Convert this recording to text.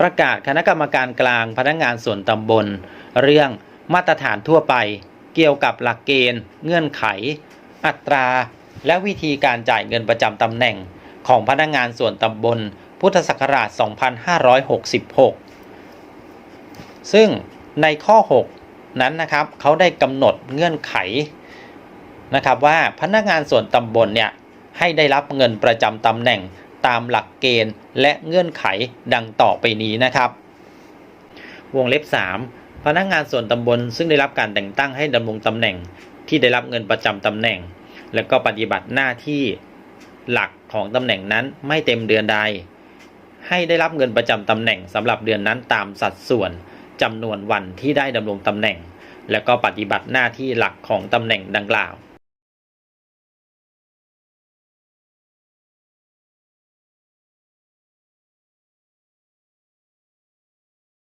ประกาศคณะกรรมการกลางพนักงานส่วนตำบล เรื่องมาตรฐานทั่วไป เกี่ยวกับหลักเกณฑ์ เงื่อนไข อัตรา และวิธีการจ่ายเงินประจำตำแหน่ง ของพนักงานส่วนตำบล พุทธศักราช 2566 ซึ่งในข้อ 6 นั้นนะครับเขาได้กำหนดเงื่อนไขนะครับว่าพนักงานส่วนตำบลเนี่ยให้ได้รับเงินประจำตำแหน่ง ตามหลักเกณฑ์และเงื่อนไขดังต่อไปนี้นะครับ วงเล็บ 3 พนักงานส่วนตำบลซึ่งได้รับการแต่งตั้งให้ดำรงตำแหน่งที่ได้รับเงินประจำตำแหน่ง และก็ปฏิบัติหน้าที่หลักของตำแหน่งนั้นไม่เต็มเดือนใด ให้ได้รับเงินประจำตำแหน่งสำหรับเดือนนั้นตามสัดส่วนจำนวนวันที่ได้ดำรงตำแหน่ง และก็ปฏิบัติหน้าที่หลักของตำแหน่งดังกล่าว